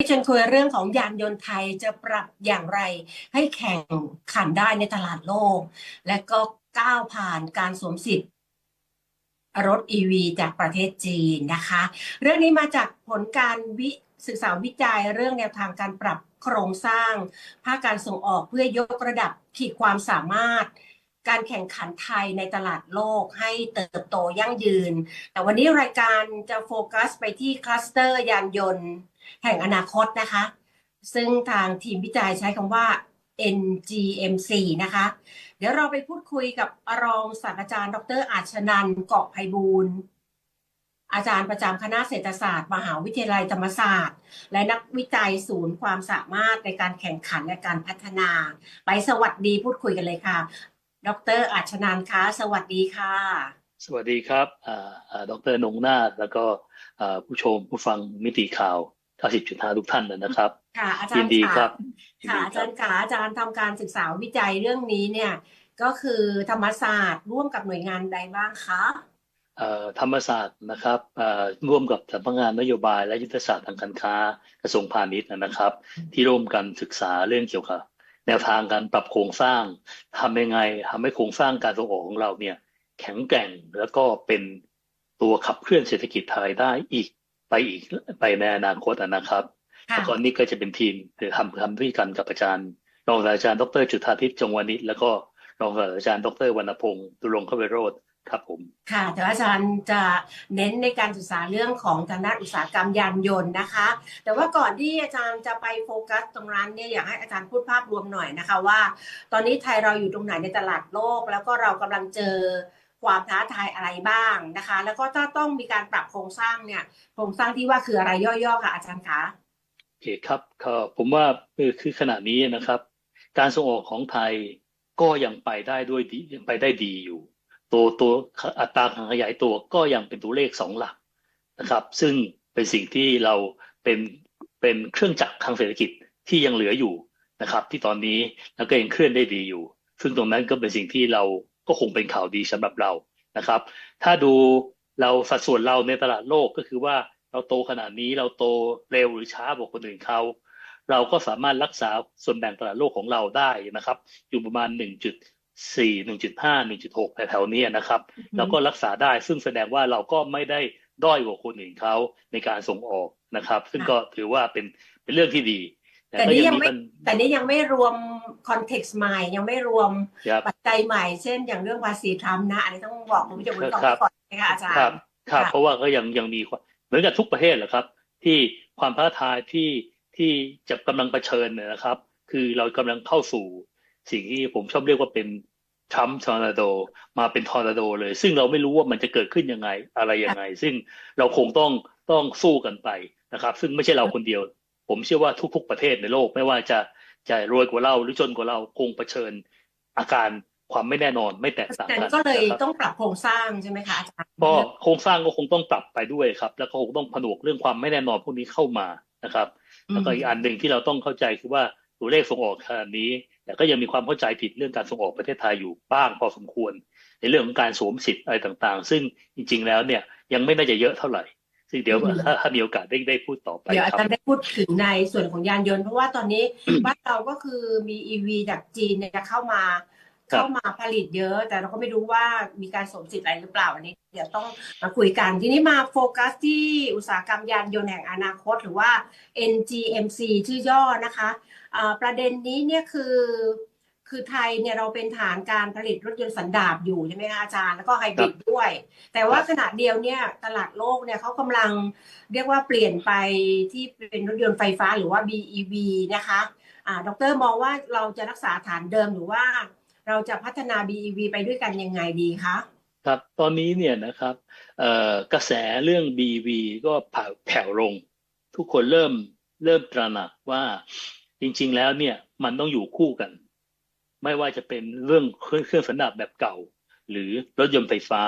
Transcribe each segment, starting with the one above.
ที่ฉันคุยเรื่องของยานยนต์ไทยจะปรับอย่างไร ให้แข่งขันได้ในตลาดโลก และก็ก้าวผ่านการสวมสิทธิ์รถ EV จากประเทศจีนนะคะ เรื่องนี้มาจากผลการวิศึกษาวิจัยเรื่องแนวทางการปรับโครงสร้าง ภาคการส่งออกเพื่อยกระดับขีดความสามารถ การแข่งขันไทยในตลาดโลกให้เติบโตยั่งยืน แต่วันนี้รายการจะโฟกัสไปที่คลัสเตอร์ยานยนต์ แห่งอนาคตนะคะ ซึ่งทางทีมวิจัยใช้คำว่า NGMC นะคะ เดี๋ยวเราไปพูดคุยกับรองศาสตราจารย์ ดรอาชนันเกาะไพบูลย์อาจารย์ประจำคณะเศรษฐศาสตร์ มหาวิทยาลัยธรรมศาสตร์ และนักวิจัยศูนย์ความสามารถในการแข่งขันและการพัฒนา ไปสวัสดีพูดคุยกันเลยค่ะ ดรอาชนันคะสวัสดีค่ะ สวัสดีครับอ่าอ่าดรนงนาถแล้วก็อ่าผู้ชมผู้ฟังมิติข่าว 90.5 ทุกท่านนะครับค่ะอาจารยินย์ดีค่ะครับยินค่ะดีอาครัจาบรย์ขาอาจารย์ทำการศึกษาวิจัยเรื่องนี้เนี่ยก็คือธรรมศาสตร์ร่วมกับหน่วยงานใดบ้างคะเอ่อธรรมศาสตร์นะครับเอ่อร่วมกับสำนักงานนโยบายและยุทธศาสตร์ทางการค้ากระทรวงพาณิชย์นะครับ ที่ร่วมกันศึกษาเรื่องเกี่ยวกับแนวทางการปรับโครงสร้างทำยังไงทำให้โครงสร้างการส่งออกของเราเนี่ยแข็งแกร่งแล้วก็เป็นตัวขับเคลื่อนเศรษฐกิจไทยได้อีก ไปอีกไปในอนาคตนะครับค่ะแล้วก็นี่ก็จะเป็นทีมหรือทำทำด้วยกันกับอาจารย์รองศาสตราจารย์ดรจุธาทิพย์จงวานิชแล้วก็รองศาสตราจารย์ดรวรรณพงศ์ตุลงคเวโรธครับผมค่ะแต่ว่าอาจารย์จะเน้นในการศึกษาเรื่องของทางด้านอุตสาหกรรมยานยนต์นะคะ แต่ว่าก่อนที่อาจารย์จะไปโฟกัสตรงนั้นเนี่ยอยากให้อาจารย์พูดภาพรวมหน่อยนะคะว่า ตอนนี้ไทยเราอยู่ตรงไหนในตลาดโลก แล้วก็เรากำลังเจอ ความท้าทายอะไรบ้างนะคะ แล้วก็ถ้าต้องมีการปรับโครงสร้างเนี่ย โครงสร้างที่ว่าคืออะไรย่อๆค่ะอาจารย์คะโอเคครับผมว่าคือขณะนี้นะครับ การส่งออกของไทยก็ยังไปได้ด้วยดียังไปได้ดีอยู่ ตัวตัวอัตราการขยายตัวก็ยังเป็นตัวเลขสองหลักนะครับ ซึ่งเป็นสิ่งที่เราเป็นเป็นเครื่องจักรทางเศรษฐกิจที่ยังเหลืออยู่นะครับ ที่ตอนนี้แล้วก็ยังเคลื่อนได้ดีอยู่ ซึ่งตรงนั้นก็เป็นสิ่งที่เรา ก็คงเป็นข่าวดีสำหรับเรานะครับ ถ้าดูเราสัดส่วนเราในตลาดโลกก็คือว่าเราโตขนาดนี้เราโตเร็วหรือช้ากว่าคนอื่นเขาเราก็สามารถรักษาส่วนแบ่งตลาดโลกของเราได้นะครับ อยู่ประมาณ 1.4 1.5 1.6แถวๆนี้นะครับเราก็รักษาได้ซึ่งแสดงว่าเราก็ไม่ได้ด้อยกว่าคนอื่นเขาในการส่งออกนะครับ ซึ่งก็ถือว่าเป็นเป็นเรื่องที่ดี แต่นี่ยังไม่ปัญแต่นี่ยังไม่รวมคอนเท็กซ์ใหม่ ยังไม่รวมครับปัจจัยใหม่ เช่นอย่างเรื่องภาษีทรัมป์นะ อันนี้ต้องบอกคุณผู้ชมไว้ก่อนครับก่อนนะคะอาจารครับย์ครับค่ะเพราะว่าก็ยังยังมีความเหมือนกับทุกประเทศแหละครับ ที่ความท้าทายที่ที่จะกำลังเผชิญเนี่ยนะครับ คือเรากำลังเข้าสู่สิ่งที่ผมชอบเรียกว่าเป็นทรัมป์ทอร์นาโดมาเป็นทอร์นาโดเลย ซึ่งเราไม่รู้ว่ามันจะเกิดขึ้นยังไงอะไรยังไง ซึ่งเราคงต้องต้องสู้กันไปนะครับ ซึ่งไม่ใช่เราคนเดียว ผมเชื่อว่าทุก ๆ ประเทศในโลก ไม่ว่าจะจะรวยกว่าเราหรือจนกว่าเราคงเผชิญอาการความไม่แน่นอนไม่แตกต่างแต่กันก็เลยนะครับต้องปรับโครงสร้างใช่ไหมคะอาจารย์ก็โครงสร้างก็คงต้องปรับไปด้วยครับ แล้วก็คงต้องผนวกเรื่องความไม่แน่นอนพวกนี้เข้ามานะครับแล้วก็อีกอันหนึ่งที่เราต้องเข้าใจคือว่าตัวเลขส่งออกขนาดนี้ แต่ก็ยังมีความเข้าใจผิดเรื่องการส่งออกประเทศไทยอยู่บ้างพอสมควร ในเรื่องของการสวมสิทธิ์อะไรต่างๆ ซึ่งจริง ๆ แล้วเนี่ยยังไม่น่าจะเยอะเท่าไหร่ ซึ่งเดี๋ยวถ้าถ้ามีโอกาสได้ได้พูดต่อไปเดี๋ยวอาครัจารบย์ได้พูดถึงในส่วนของยานยนต์ เพราะว่าตอนนี้บ้านเราก็คือมี EV จากจีนเนี่ยจะเข้ามาครับเข้ามาผลิตเยอะ แต่เราก็ไม่รู้ว่ามีการสวมสิทธิ์อะไรหรือเปล่าอันนี้ เดี๋ยวต้องมาคุยกันทีนี้มาโฟกัสที่อุตสาหกรรมยานยนต์แห่งอนาคต หรือว่า NGMC ชื่อย่อนะคะอ่าประเด็นนี้เนี่ยคือ คือไทยเนี่ยเราเป็นฐานการผลิตรถยนต์สันดาปอยู่ใช่ไหมคะอาจารย์แล้วก็ไฮบริดด้วย แต่ว่าขณะเดียวเนี่ยตลาดโลกเนี่ยเขากำลังเรียกว่าเปลี่ยนไปที่เป็นรถยนต์ไฟฟ้าหรือว่า BEV นะคะอ่าดรมองว่าเราจะรักษาฐานเดิมหรือว่า เราจะพัฒนา BEV ไปด้วยกันยังไงดีคะครับตอนนี้เนี่ยนะครับเอ่อกระแสเรื่อง BV ก็ผ่าแผ่วลง ทุกคนเริ่มเริ่มตระหนักว่าจริง ๆ แล้วเนี่ยมันต้องอยู่คู่กัน ไม่ว่าจะเป็นเรื่องเครื่องเครื่องสันดาปแบบเก่า หรือรถยนต์ไฟฟ้า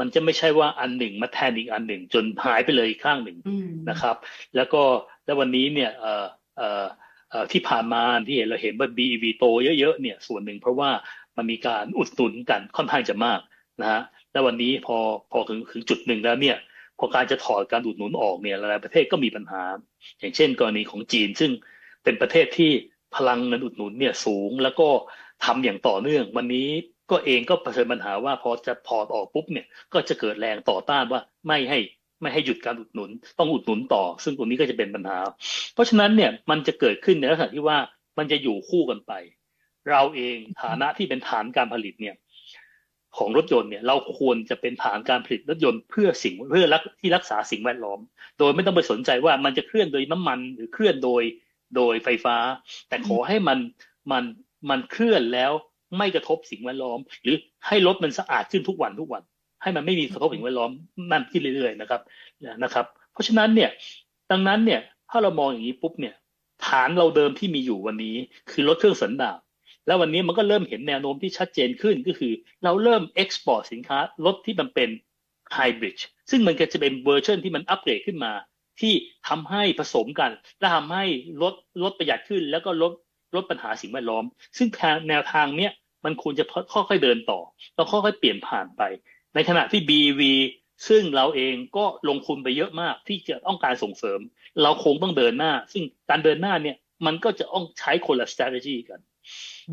มันจะไม่ใช่ว่าอันหนึ่งมาแทนอีกอันหนึ่ง จนหายไปเลยอีกข้างหนึ่งอืมนะครับ แล้วก็แล้ววันนี้เนี่ยเอ่อเอ่อเอ่อที่ผ่านมาที่เห็นเราเห็นว่า BEV โตเยอะๆเนี่ยส่วนหนึ่งเพราะว่ามันมีการอุดหนุนกันค่อนข้างจะมากนะฮะแล้ววันนี้พอพอถึงถึงจุดหนึ่งแล้วเนี่ยพอการจะถอดการอุดหนุนออกเนี่ยหลายๆประเทศก็มีปัญหา อย่างเช่น กรณีของจีน ซึ่งเป็นประเทศที่พลังเงินอุดหนุนเนี่ยสูง แล้วก็ ทำอย่างต่อเนื่อง วันนี้ก็เองก็เผชิญปัญหาว่าพอจะถอดออกปุ๊บเนี่ยก็จะเกิดแรงต่อต้านว่าไม่ให้ไม่ให้หยุดการอุดหนุน ต้องอุดหนุนต่อ ซึ่งตรงนี้ก็จะเป็นปัญหา เพราะฉะนั้นเนี่ยมันจะเกิดขึ้นในลักษณะที่ว่ามันจะอยู่คู่กันไป เราเองฐานะที่เป็นฐานการผลิตเนี่ยของรถยนต์เนี่ยเราควรจะเป็นฐานการผลิตรถยนต์เพื่อสิ่งเพื่อรักที่รักษาสิ่งแวดล้อม โดยไม่ต้องไปสนใจว่ามันจะเคลื่อนโดยน้ำมันหรือเคลื่อนโดยโดยไฟฟ้า แต่ขอให้มันมัน มันเคลื่อนแล้วไม่กระทบสิ่งแวดล้อม หรือให้รถมันสะอาดขึ้นทุกวันทุกวัน ให้มันไม่มีกระทบสิ่งแวดล้อมนั่นขึ้นเรื่อยๆนะครับนะครับ เพราะฉะนั้นเนี่ยดังนั้นเนี่ยถ้าเรามองอย่างนี้ปุ๊บเนี่ยฐานเราเดิมที่มีอยู่วันนี้คือรถเครื่องสันดาปแล้ววันนี้มันก็เริ่มเห็นแนวโน้มที่ชัดเจนขึ้นก็คือ เราเริ่มเอ็กซ์พอร์ตสินค้ารถที่มันเป็นไฮบริดซึ่งมันก็จะเป็นเวอร์ชันที่มันอัปเกรดขึ้นมา ที่ทำให้ผสมกัน และทำให้ลดลดประหยัดขึ้น แล้วก็ลด ลดปัญหาสิ่งแวดล้อม ซึ่งแนวทางเนี้ยมันควรจะค่อยๆเดินต่อ แล้วค่อยๆเปลี่ยนผ่านไป ในขณะที่ BV ซึ่งเราเองก็ลงทุนไปเยอะมากที่จะต้องการส่งเสริม เราคงต้องเดินหน้า ซึ่งการเดินหน้าเนี่ยมันก็จะต้องใช้คนละ strategy กัน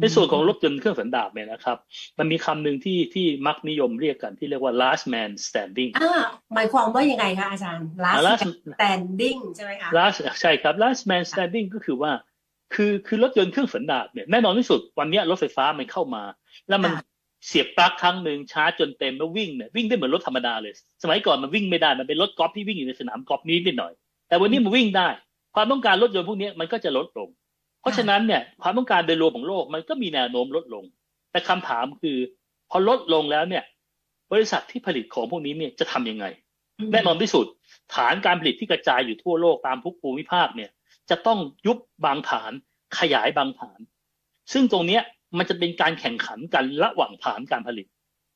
ในส่วนของรถยนต์เครื่องสันดาปเนี่ยนะครับ มันมีคำหนึ่งที่ที่มักนิยมเรียกกันที่เรียกว่า last man standing อ่าหมายความว่ายังไงคะอาจารย์ last อ่า last standing ใช่ไหมคะ last ใช่ครับ last man standing ก็คือว่า คือคือรถยนต์เครื่องสันดาปเนี่ยแน่นอนที่สุดวันเนี้ยรถไฟฟ้ามันเข้ามา แล้วมันค่ะเสียบปลั๊กครั้งหนึ่งชาร์จจนเต็มแล้ววิ่งเนี่ยวิ่งได้เหมือนรถธรรมดาเลย สมัยก่อนมันวิ่งไม่ได้มันเป็นรถกอล์ฟที่วิ่งอยู่ในสนามกอล์ฟนี้นิดหน่อย แต่วันนี้มันวิ่งได้ ความต้องการรถยนต์พวกนี้มันก็จะลดลง เพราะฉะนั้นเนี่ยความต้องการโดยรวมของโลกมันก็มีแนวโน้มลดลง แต่คำถามคือ พอลดลงแล้วเนี่ย บริษัทที่ผลิตของพวกนี้เนี่ยจะทำยังไง แน่นอนที่สุด ฐานการผลิตที่กระจายอยู่ทั่วโลกตามทุกภูมิภาคเนี่ย จะต้องยุบบางฐาน ขยายบางฐาน ซึ่งตรงเนี้ยมันจะเป็นการแข่งขันกันระหว่างฐานการผลิต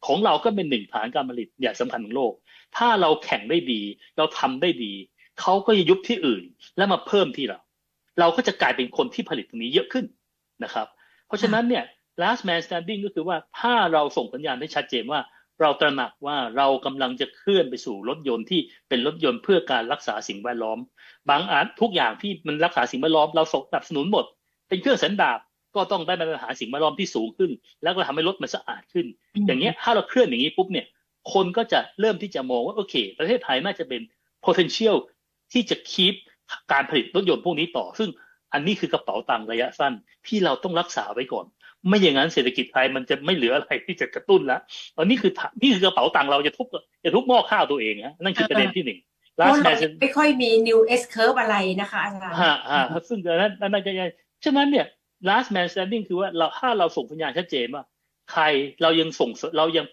ของเราก็เป็นหนึ่งฐานการผลิตอย่สำคัญของโลก ถ้าเราแข่งได้ดี เราทำได้ดีเขาก็จะยุบที่อื่นแล้วมาเพิ่มที่เรา เราก็จะกลายเป็นคนที่ผลิตตรงนี้เยอะขึ้นนะครับ เพราะฉะนั้นเนี่ย last man standing ก็คือว่าถ้าเราส่งสัญญาณให้ชัดเจนว่า เราตระหนักว่าเรากำลังจะเคลื่อนไปสู่รถยนต์ที่เป็นรถยนต์เพื่อการรักษาสิ่งแวดล้อม บางอันทุกอย่างที่มันรักษาสิ่งแวดล้อมเราสนับสนุนหมด เป็นเครื่องสันดาปก็ต้องได้มาตรฐานสิ่งแวดล้อมที่สูงขึ้น แล้วก็ทำให้รถมันสะอาดขึ้น อย่างเงี้ยถ้าเราเคลื่อนอย่างนี้ปุ๊บเนี่ยคนก็จะเริ่มที่จะมองว่าโอเค ประเทศไทยน่าจะเป็น potential ที่จะ keep การผลิตรถยนต์พวกนี้ต่อ ซึ่งอันนี้คือกระเป๋าตังค์ระยะสั้นที่เราต้องรักษาไว้ก่อน ไม่อย่างนั้นเศรษฐกิจไทยมันจะไม่เหลืออะไรที่จะกระตุ้นแล้วตอนนี้คือนี่คือกระเป๋าตังค์เราจะทุบจะทุบหม้อข้าวตัวเองฮะนั่นคือประเด็นที่หนึ่งเพราะ last เรา man ไม่ค่อยมี new S curve อะไรนะคะอาจารย์ฮะฮะซึ่งอันนั้นอันนั้นก็ยังฉะนั้นเนี่ย last man standing คือว่าเราถ้าเราส่งสัญญาณชัดเจนว่าใครเรายังส่งเสริมเรายัง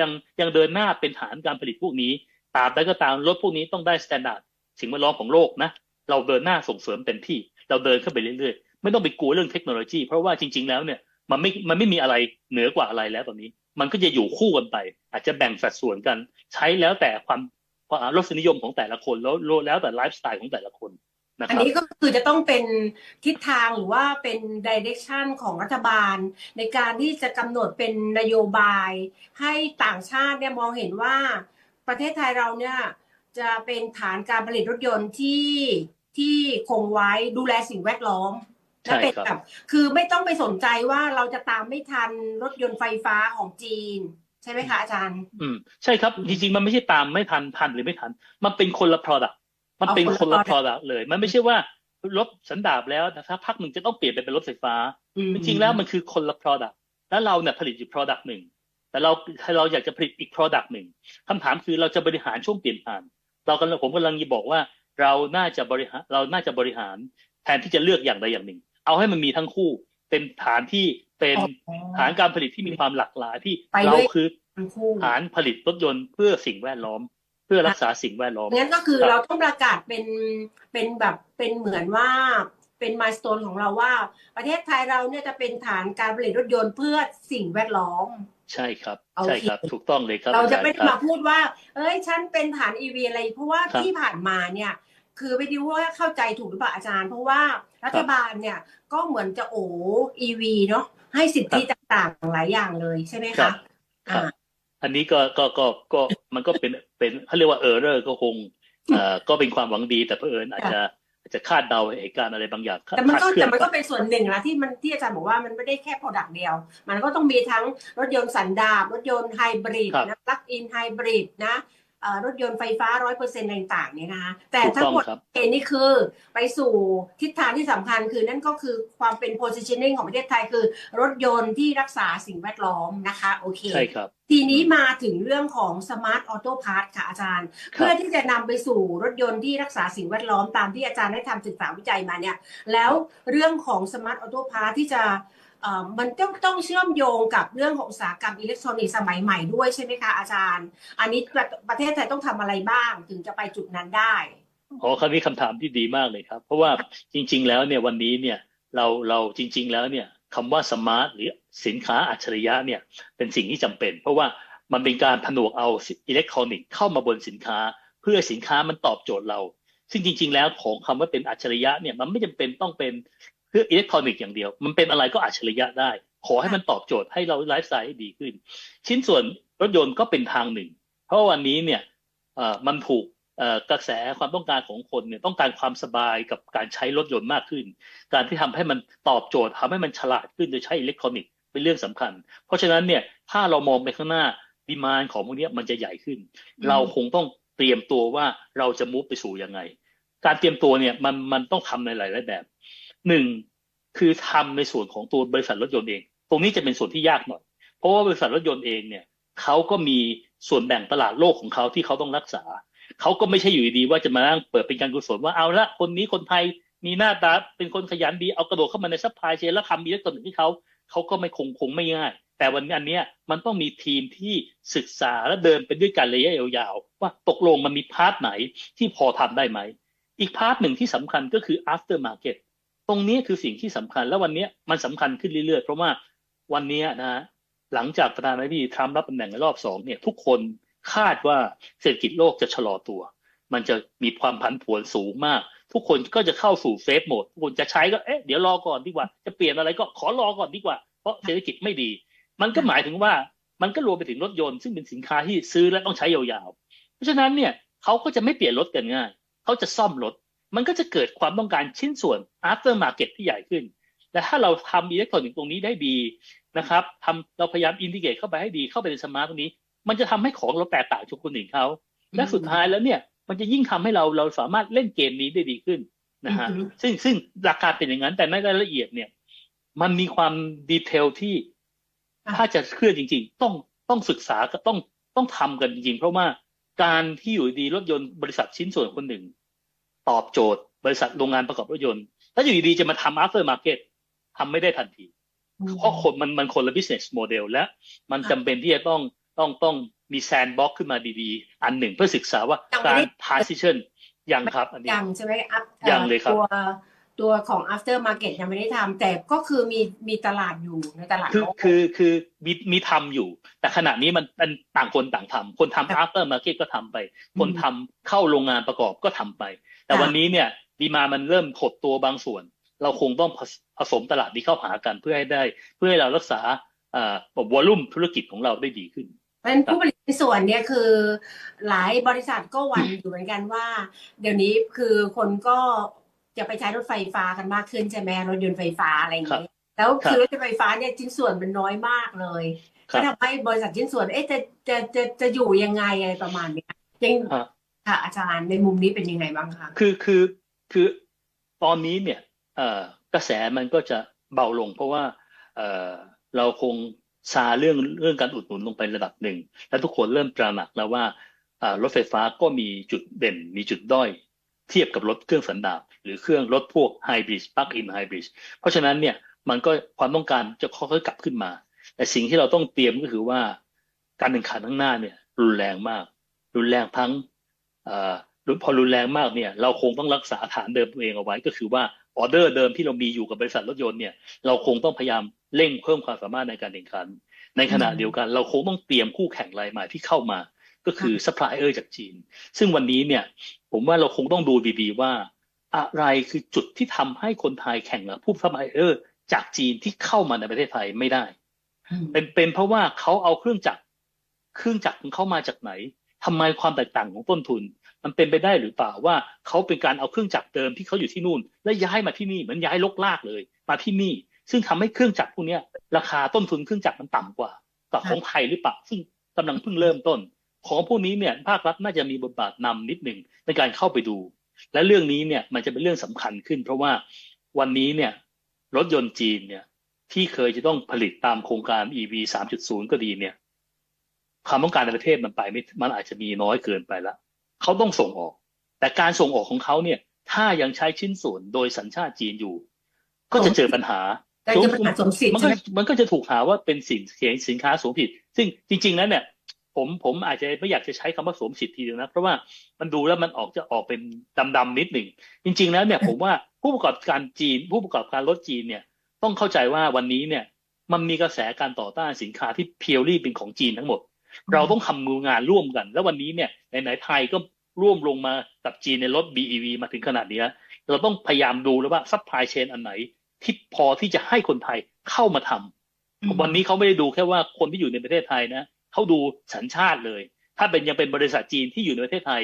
ยังยังเดินหน้าเป็นฐานการผลิตพวกนี้ตราบใดก็ตามรถพวกนี้ต้องได้ standard สิ่งแวดล้อมของโลกนะเราเดินหน้าส่งเสริมเต็มที่ เราเดินเข้าไปเรื่อยๆ ไม่ต้องไปกลัวเรื่องเทคโนโลยี เพราะว่าจริง ๆ แล้วเนี่ย มันไม่มันไม่มีอะไรเหนือกว่าอะไรแล้วตอนนี้ มันก็จะอยู่คู่กันไป อาจจะแบ่งสัดส่วนกัน ใช้แล้วแต่ความความรสนิยมของแต่ละคนแล้วแล้วแต่ไลฟ์สไตล์ของแต่ละคนนะคอันรับนี้ก็คือจะต้องเป็นทิศทางหรือว่าเป็นดิเรกชันของรัฐบาล ในการที่จะกำหนดเป็นนโยบาย ให้ต่างชาติเนี่ยมองเห็นว่าประเทศไทยเราเนี่ยจะเป็นฐานการผลิตรถยนต์ที่ที่คงไว้ดูแลสิ่งแวดล้อม และใช่เป็นครับแบบคือไม่ต้องไปสนใจว่าเราจะตามไม่ทันรถยนต์ไฟฟ้าของจีน ใช่ไหมคะอาจารย์ อืมใช่ครับ จริงๆ มันไม่ใช่ตามไม่ทันทันหรือไม่ทัน มันเป็นคนละ product มันเป็นเอาคคนนละละ product เลย มันไม่ใช่ว่ารถสันดาปแล้วแต่ถ้าพักหนึ่งจะต้องเปลี่ยนไปเป็นรถไฟฟ้าอืมจริงๆแล้วมันคือคนละ product แล้วเราเนี่ยผลิตอยู่ product หนึ่งแต่เราเราอยากจะผลิตอีก product หนึ่งคำถามคือเราจะบริหารช่วงเปลี่ยนผ่าน เรากำลังผมกำลังจะบอกว่าเราน่าจะบริหารเราน่าจะบริหารแทนที่จะเลือกอย่างใดอย่างหนึ่ง เอาให้มันมีทั้งคู่ เป็นฐานที่เป็นอ๋อฐานการผลิตที่มีความหลากหลายที่ไปเราด้วยคือทั้งคู่ฐานผลิตรถยนต์เพื่อสิ่งแวดล้อม เพื่อรักษาสิ่งแวดล้อมงั้นก็คือครับเราต้องประกาศเป็นเป็นแบบเป็นเหมือนว่าเป็นมายส t ตนของเราว่า ประเทศไทยเราเนี่ยจะเป็นฐานการผลิตรถยนต์เพื่อสิ่งแวดล้อม ใช่ครับโอเคใช่ครับ ถูกต้องเลยครับ เราจะอไม่ย์ได้คมารับพูดว่า เอ้ย ฉันเป็นฐาน EV อะไร เพราะว่าครับที่ผ่านมาเนี่ย คือไม่รู้ว่าเข้าใจถูกหรือเปล่าอาจารย์ เพราะว่ารัฐบาลเนี่ยก็เหมือนจะโอ้ EV เนาะให้สิทธิต่างๆหลายอย่างเลยใช่ไหมครัคะบครับอ่าอันนี้ก็ก็ก็ก็มันก็เป็นเป็นเขาเรียกว่าเออร์เรอร์ก็คงเอ่อก็เป็นความหวังดีแต่เผอิญอาจจะอาจจะคาดเดาเหตุการณ์อะไรบางอย่างแต่มันก็คาดเคลื่อแต่นมันก็เป็นส่วนหนึ่งนะที่มันที่อาจารย์บอกว่ามันไม่ได้แค่ product เดียว มันก็ต้องมีทั้งรถยนต์สันดาปรถยนต์ไฮบริดครับนะปลั๊กอินไฮบริดนะเอ่อ รถยนต์ไฟฟ้าร้อยเปอร์เซ็นต์ต่างๆเนี่ยนะคะแต่ถูกทั้ต้องงหมดครับเองนี่คือไปสู่ทิศทางที่สำคัญคือนั่นก็คือความเป็น positioning ของประเทศไทยคือ รถยนต์ที่รักษาสิ่งแวดล้อมนะคะโอเคใช่ครับทีนี้มาถึงเรื่องของ Smart Auto Parts ค่ะอาจารย์ครับเพื่อที่จะนำไปสู่รถยนต์ที่รักษาสิ่งแวดล้อมตามที่อาจารย์ได้ทำศึกษาวิจัยมาเนี่ยแล้วเรื่องของ Smart Auto Parts ที่จะเอ่อ มันต้องต้องเชื่อมโยงกับเรื่องของอุตสาหกรรมอิเล็กทรอนิกส์สมัยใหม่ด้วยใช่ไหมคะอาจารย์ อันนี้ประเทศไทยต้องทำอะไรบ้างถึงจะไปจุดนั้นได้อ๋อคำนี้คำถามที่ดีมากเลยครับ เพราะว่าจริง ๆ แล้วเนี่ยวันนี้เนี่ยเราเราจริง ๆ แล้วเนี่ยคำว่าสมาร์ทหรือสินค้าอัจฉริยะเนี่ยเป็นสิ่งที่จำเป็น เพราะว่ามันเป็นการผนวกเอาอิเล็กทรอนิกส์เข้ามาบนสินค้า เพื่อสินค้ามันตอบโจทย์เรา ซึ่งจริง ๆ แล้วของคำว่าเป็นอัจฉริยะเนี่ยมันไม่จำเป็นต้องเป็น เพื่ออิเล็กทรอนิกส์อย่างเดียว มันเป็นอะไรก็อัจฉริยะได้ ขอให้มันตอบโจทย์ให้เราไลฟ์สไตล์ให้ดีขึ้น ชิ้นส่วนรถยนต์ก็เป็นทางหนึ่ง เพราะวันนี้เนี่ยมันถูกกระแสความต้องการของคนเนี่ยต้องการความสบายกับการใช้รถยนต์มากขึ้น การที่ทำให้มันตอบโจทย์ทำให้มันฉลาดขึ้นโดยใช้อิเล็กทรอนิกส์เป็นเรื่องสำคัญ เพราะฉะนั้นเนี่ยถ้าเรามองไปข้างหน้าดีมานของพวกนี้มันจะใหญ่ขึ้น เราคงต้องเตรียมตัวว่าเราจะมุฟไปสู่ยังไง การเตรียมตัวเนี่ยมันมันต้องทำในหลายๆแบบ หนึ่งคือทำในส่วนของตัวบริษัทรถยนต์เอง ตรงนี้จะเป็นส่วนที่ยากหน่อย เพราะว่าบริษัทรถยนต์เองเนี่ยเขาก็มีส่วนแบ่งตลาดโลกของเขาที่เขาต้องรักษา เขาก็ไม่ใช่อยู่ดีว่าจะมานั่งเปิดเป็นการกุศลว่าเอาละคนนี้คนไทยมีหน้าตาเป็นคนขยันดีเอากระโดดเข้ามาในซัพพลายเชนแล้วทำอิเล็กทรอนิกส์ให้เขาเขาก็ไม่คงคงไม่ง่าย แต่วันนี้อันเนี้ยมันต้องมีทีมที่ศึกษาและเดินไปด้วยกันระยะยาวๆว่าตกลงมันมีพาร์ทไหนที่พอทำได้ไหม อีกพาร์ทหนึ่งที่สำคัญก็คือ after market ตรงนี้คือสิ่งที่สำคัญ แล้ววันนี้มันสำคัญขึ้นเรื่อยๆ เพราะว่าวันนี้นะฮะหลังจากประธานาธิบดีทรัมป์รับตำแหน่งในรอบสองเนี่ยทุกคนคาดว่าเศรษฐกิจโลกจะชะลอตัว มันจะมีความผันผวนสูงมาก ทุกคนก็จะเข้าสู่เซฟโหมดทุกคนจะใช้ก็เอ๊ะเดี๋ยวรอก่อนดีกว่า จะเปลี่ยนอะไรก็ขอรอก่อนดีกว่า เพราะเศรษฐกิจไม่ดี มันก็หมายถึงว่ามันก็รวมไปถึงรถยนต์ซึ่งเป็นสินค้าที่ซื้อและต้องใช้ยาวๆ เพราะฉะนั้นเนี่ยเขาก็จะไม่เปลี่ยนรถกันง่าย เขาจะซ่อมรถ มันก็จะเกิดความต้องการชิ้นส่วน after market ที่ใหญ่ขึ้นแต่ถ้าเราทำอิเล็กทรอนิกส์ตรงนี้ได้ดีนะครับทำเราพยายามอินทิเกรตเข้าไปให้ดีเข้าไปในสมาร์ทตรงนี้ มันจะทำให้ของเราแตกต่างจากคนอื่นเขา และสุดท้ายแล้วเนี่ย มันจะยิ่งทำให้เราเราสามารถเล่นเกมนี้ได้ดีขึ้นนะฮะอือฮึซึ่งซึ่งหลักการเป็นอย่างนั้น แต่ในรายละเอียดเนี่ย มันมีความดีเทลที่อะถ้าจะเคลื่อนจริง ๆ ต้องต้องศึกษาก็ต้องต้องทำกันจริงๆ เพราะว่าการที่อยู่ดีรถยนต์บริษัทชิ้นส่วนคนหนึ่ง ตอบโจทย์ บริษัทโรงงานประกอบรถยนต์ ถ้าอยู่ดีๆจะมาทำ after market ทำไม่ได้ทันที เพราะคนมันมันคนละ business model และมันจำเป็นที่จะต้องต้องต้องมีแซนบ็อกขึ้นมาดีๆ อันหนึ่งเพื่อศึกษาว่ายังไม่การได้ transition ยังครับ อันนี้ยังใช่ไหมอัพยังเลยครับตัวตัวของ after market ยังไม่ได้ทำแต่ก็คือมีมีตลาดอยู่ในตลาดคือโลกคือคือมีมีทำอยู่ แต่ขณะนี้มันมันต่างคนต่างทำคนทำ after market ก็ทำไป คนทำเข้าโรงงานประกอบก็ทำไป แต่ค่ะวันนี้เนี่ยดีมามันเริ่มหดตัวบางส่วน เราคงต้องผสผสมตลาดนี้เข้าหากันเพื่อให้ได้ เพื่อให้เรารักษาอ่าวอลุ่มธุรกิจของเราได้ดีขึ้นเพราะฉะนั้นผู้ผลิตในส่วนเนี่ยคือ หลายบริษัทก็หวั่นอยู่เหมือนกันว่า เดี๋ยวนี้คือคนก็จะไปใช้รถไฟฟ้ากันมากขึ้นใช่ไหมรถยนต์ไฟฟ้าอะไรอย่างเงี้ยแล้วครับคือรถยนต์ไฟฟ้าเนี่ยชิ้นส่วนมันน้อยมากเลยครัก็บทำให้บริษัทชิ้นส่วนเอ๊ะจะจะจะจะอยู่ยังไงอะไรประมาณเนี้ยยังฮะ ค่ะ อาจารย์ในมุมนี้เป็นยังไงบ้างคะคือคือคือตอนนี้เนี่ยเอกระแสมันก็จะเบาลง เพราะว่าเอเราคงซาเรื่องเรื่องการอุดหนุนลงไประดับหนึ่ง และทุกคนเริ่มตระหนักแล้วว่ารถไฟฟ้าก็มีจุดเด่น มีจุดด้อย เทียบกับรถเครื่องสันดาปหรือเครื่องรถพวกไฮบริดปลั๊กอินไฮบริดเพราะฉะนั้นเนี่ยมันก็ความต้องการจะค่อยๆกลับขึ้นมา แต่สิ่งที่เราต้องเตรียมก็คือว่า การแข่งขันข้างหน้าเนี่ยรุนแรงมาก รุนแรงทั้ง พอรุนแรงมากเนี่ยเราคงต้องรักษาฐานเดิมตัวเองเอาไว้ ก็คือว่าออเดอร์เดิมที่เรามีอยู่กับบริษัทรถยนต์เนี่ยเราคงต้องพยายามเร่งเพิ่มความสามารถในการแข่งขัน ในขณะอืมเดียวกัน เราคงต้องเตรียมคู่แข่งรายใหม่ที่เข้ามา ก็คือซัพพลายเออร์จากจีน ซึ่งวันนี้เนี่ยผมว่าเราคงต้องดูดีๆว่า อะไรคือจุดที่ทำให้คนไทยแข่งกับผู้ซัพพลายเออร์จากจีนที่เข้ามาในประเทศไทยไม่ได้อืมเป็นเป็นเพราะว่าเขาเอาเครื่องจักรเครื่องจักรของเขามาจากไหนทำไมความแตกต่างของต้นทุน มันเป็นไปได้หรือเปล่าว่าเขาเป็นการเอาเครื่องจักรเดิมที่เขาอยู่ที่นู่น และย้ายมาที่นี่เหมือนย้ายลกลากเลย มาที่นี่ ซึ่งทำให้เครื่องจักรพวกนี้ราคาต้นทุนเครื่องจักรมันต่ำกว่ากับของไทยหรือเปล่าซึ่งกำลังเพิ่งเริ่มต้น ของพวกนี้เนี่ยภาครัฐน่าจะมีบทบาทนำนิดหนึ่งในการเข้าไปดู และเรื่องนี้เนี่ยมันจะเป็นเรื่องสำคัญขึ้น เพราะว่าวันนี้เนี่ยรถยนต์จีนเนี่ยที่เคยจะต้องผลิตตามโครงการ EV 3.0 ก็ดีเนี่ยความต้องการในประเทศมันไปไม่มันอาจจะมีน้อยเกินไปแล้ว เขาต้องส่งออก แต่การส่งออกของเขาเนี่ย ถ้ายังใช้ชิ้นส่วนโดยสัญชาติจีนอยู่ ก็จะเจอปัญหาแต่จะปัญหาสมสิทธิ์มันใช่ก็ไหมมันก็จะถูกหาว่าเป็นสินสินค้าสวมผิด ซึ่งจริงๆแล้วเนี่ย ผมผมอาจจะไม่อยากจะใช้คำว่าสวมสิทธิ์ทีเดียวนะ เพราะว่ามันดูแล้วมันออกจะออกเป็นดำๆนิดหนึ่ง จริง ๆ แล้วเนี่ยผมว่าผู้ประกอบการจีน ผู้ประกอบการรถจีนเนี่ย ต้องเข้าใจว่าวันนี้เนี่ย มันมีกระแสการต่อต้านสินค้าที่เพียวรี่เป็นของจีนทั้งหมด เราต้องทำมืองานร่วมกัน แล้ววันนี้เนี่ยไหนๆไทยก็ร่วมลงมากับจีนในรถ BEV มาถึงขนาดเนี้ยเราต้องพยายามดูแล้วว่าซัพพลายเชนอันไหน ที่พอที่จะให้คนไทยเข้ามาทำวันนี้เขาไม่ได้ดูแค่ว่าคนที่อยู่ในประเทศไทยนะเขาดูสัญชาติเลย ถ้าเป็นยังเป็นบริษัทจีนที่อยู่ในประเทศไทย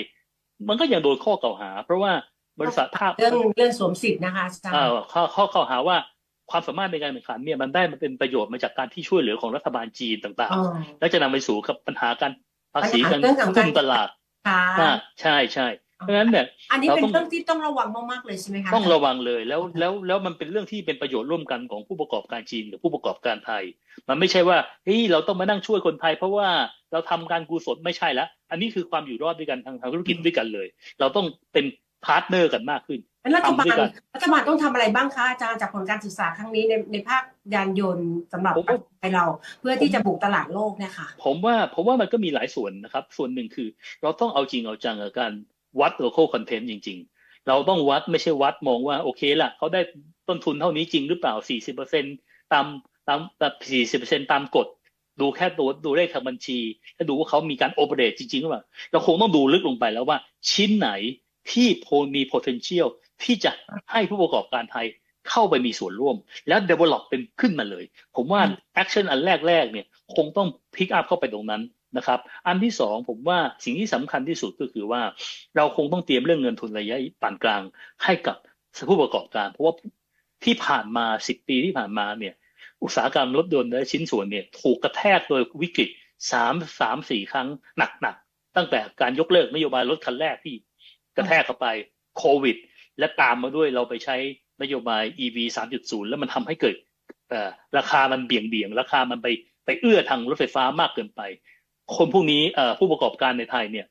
มันก็ยังโดนข้อกล่าวหา เพราะว่าบริษัทภาพเรื่องเรื่องสวมสิทธิ์นะคะอาจารเอ่ย์อข้อข้อกล่าวหาว่า ความสามารถในการแข่งขันเนี่ยมันได้มันเป็นประโยชน์มาจากการที่ช่วยเหลือของรัฐบาลจีนต่างอ๋อๆแล้วจะนำไปสู่กับปัญหาการภาษีปัญหาการเรื่องของคุการมตลาดค่ะอ่าใช่ใช่เพราะฉะนั้นเนี่ยอันนี้เราเป็นต้องเรื่องที่ต้องระวังมากๆเลยใช่ไหมคะต้องระวังเลยแล้วแล้วแล้วมันเป็นเรื่องที่เป็นประโยชน์ร่วมกันของผู้ประกอบการจีนกับผู้ประกอบการไทย มันไม่ใช่ว่าเฮ้ยเราต้องมานั่งช่วยคนไทย เพราะว่าเราทำการกุศลไม่ใช่แล้วอันนี้คือความอยู่รอดด้วยกันทางทางธุรกิจด้วยกันเลย เราต้องเป็น พาร์ทเนอร์กันมากขึ้นแล้วรัฐบาทำด้ลวยกันรัฐบาลต้องทำอะไรบ้างคะอาจารย์จากผลการศึกษาครั้งนี้ในในภาคยานยนต์สำหรับผมว่าไทยเราเพื่อที่จะบุกตลาดโลกเนี่ยค่ะผมว่าผมว่ามันก็มีหลายส่วนนะครับ ส่วนหนึ่งคือ เราต้องเอาจริงเอาจังกับการวัด local content จริง ๆ เราต้องวัดไม่ใช่วัดมองว่าโอเคละเขาได้ต้นทุนเท่านี้จริงหรือเปล่า 40%ตามตามตาม40%ตามกฎดูแค่ตัวดูเลขทางบัญชี ถ้าดูว่าเขามีการโอเปเรตจริงๆหรือเปล่าเราคงต้องดูลึกลงไปแล้วว่าชิ้นไหน ที่พอมี potential ที่จะให้ผู้ประกอบการไทยเข้าไปมีส่วนร่วม แล้ว develop เป็นขึ้นมาเลย ผมว่า action อันแรกๆเนี่ยคงต้อง pick up เข้าไปตรงนั้นนะครับ อันที่สองผมว่าสิ่งที่สำคัญที่สุดก็คือว่า เราคงต้องเตรียมเรื่องเงินทุนระยะปานกลางให้กับผู้ประกอบการ เพราะว่าที่ผ่านมาสิบปีที่ผ่านมาเนี่ยอุตสาหกรรมรถยนต์และชิ้นส่วนเนี่ยถูกกระแทกโดยวิกฤตสามสามสี่ครั้งหนักๆตั้งแต่การยกเลิกนโยบายรถคันแรกที่ กระแทกเข้าไปโควิด และตามมาด้วยเราไปใช้นโยบาย EV 3.0 แล้วมันทำให้เกิดราคามันเบี่ยงเบี่ยง ราคามันไปไปเอื้อทางรถไฟฟ้ามากเกินไป คนพวกนี้ผู้ประกอบการในไทยเนี่ย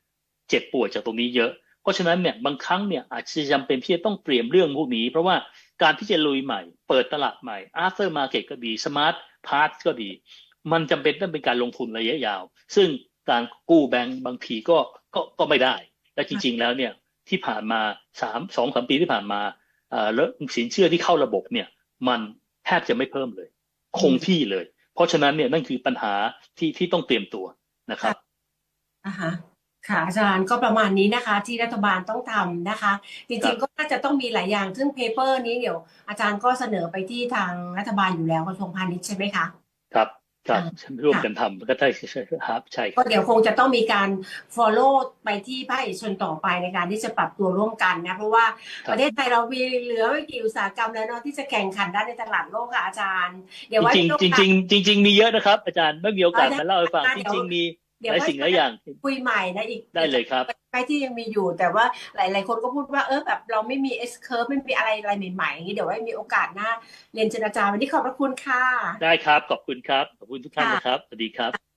เจ็บปวดจากตรงนี้เยอะ เพราะฉะนั้นเนี่ยบางครั้งเนี่ยอาจจะจำเป็นที่จะต้องเตรียมเรื่องพวกนี้ เพราะว่าการที่จะลุยใหม่ เปิดตลาดใหม่ after market ก็ดี smart parts ก็ดี มันจำเป็นต้องเป็นการลงทุนระยะยาว ซึ่งการกู้แบงก์บางทีก็ก็ก็ไม่ได้ และจริง ๆ แล้วเนี่ย ที่ผ่านมาสามสองสามปีที่ผ่านมาเอ่อแล้วสินเชื่อที่เข้าระบบเนี่ยมันแทบจะไม่เพิ่มเลย คงที่เลย เพราะฉะนั้นเนี่ยนั่นคือปัญหาที่ที่ต้องเตรียมตัวนะครับนะคะค่ะอาจารย์ก็ประมาณนี้นะคะ ที่รัฐบาลต้องทำนะคะจครัริงบๆก็น่าจะต้องมีหลายอย่างซึ่งเพเปอร์นี้เดี๋ยว อาจารย์ก็เสนอไปที่ทางรัฐบาลอยู่แล้วกระทรวงพาณิชย์ใช่ไหมคะครับ ครับอ่าร่วมกันทำก็ได้ใช่ครับใช่คก็รับเดี๋ยวคงจะต้องมีการ follow ไปที่ภาคเอกชนต่อไปในการที่จะปรับตัวร่วมกันนะ เพราะว่าประเทศไทยเรามีเหลือไม่กี่อุตสาหกรรมแล้วเนาะที่จะแข่งขันได้ในตลาดโลกค่ะอาจารย์ เดี๋ยวไว้จริงมีโอๆจกาสริงๆจริงๆมีเยอะนะครับ อาจารย์ไม่มีโอกาสได้มาเล่าให้ฟังได้จเดี๋ยวริงๆมี เดี๋ยวหลายไว้สิ่งหลายอย่าง คุยใหม่นะอีกได้เลยครับ ไปที่ยังมีอยู่ แต่ว่าหลายๆ คนก็พูดว่าเออแบบเราไม่มี S curve ไม่มีอะไรอะไรใหม่ๆอย่างนี้เดี๋ยวไว้มีโอกาสหน้าเรียนเชิญอาจารย์วันนี้ขอบพระคุณค่ะ ได้ครับ ขอบคุณครับ ขอบคุณทุกท่านค่ะนะครับ สวัสดีครับ